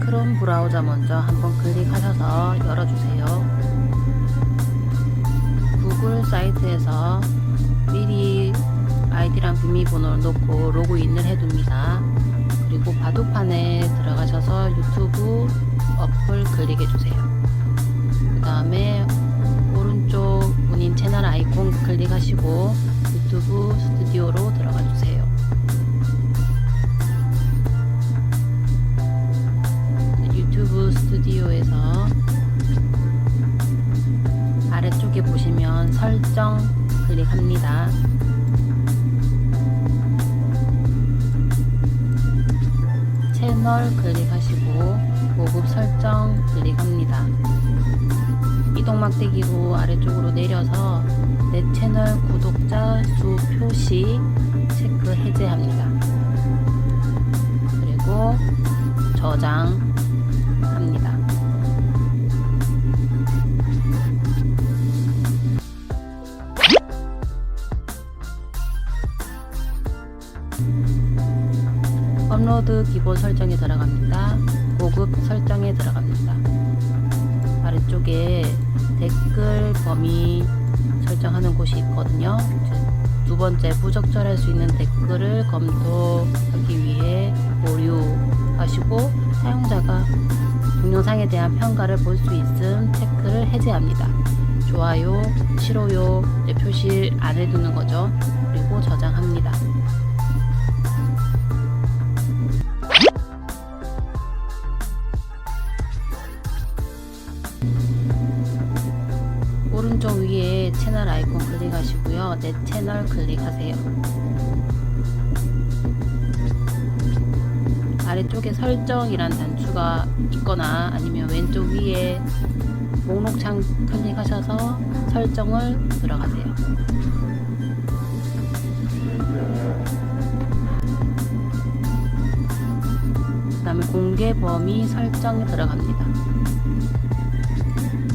크롬 브라우저 먼저 한번 클릭하셔서 열어주세요. 구글 사이트에서 미리 아이디랑 비밀번호를 놓고 로그인을 해둡니다. 그리고 바둑판에 들어가셔서 유튜브 어플 클릭해주세요. 그 다음에 오른쪽 운인 채널 아이콘 클릭하시고 유튜브 스튜디오로 들어가주세요. 설정 클릭합니다. 채널 클릭하시고 고급 설정 클릭합니다. 이동 막대기로 아래쪽으로 내려서 내 채널 구독자 수 표시 체크 해제합니다. 업로드 기본 설정에 들어갑니다. 고급 설정에 들어갑니다. 아래쪽에 댓글 범위 설정하는 곳이 있거든요. 두 번째 부적절할 수 있는 댓글을 검토하기 위해 보류하시고 사용자가 동영상에 대한 평가를 볼 수 있음 체크를 해제합니다. 좋아요, 싫어요 표시 안 해두는 거죠. 그리고 저장합니다. 오른쪽 위에 채널 아이콘 클릭하시고요. 내 채널 클릭하세요. 아래쪽에 설정이란 단추가 있거나 아니면 왼쪽 위에 목록창 클릭하셔서 설정을 들어가세요. 그 다음에 공개 범위 설정에 들어갑니다.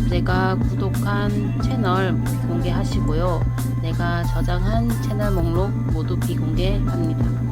내가 구독한 채널 비공개하시고요. 내가 저장한 채널 목록 모두 비공개합니다.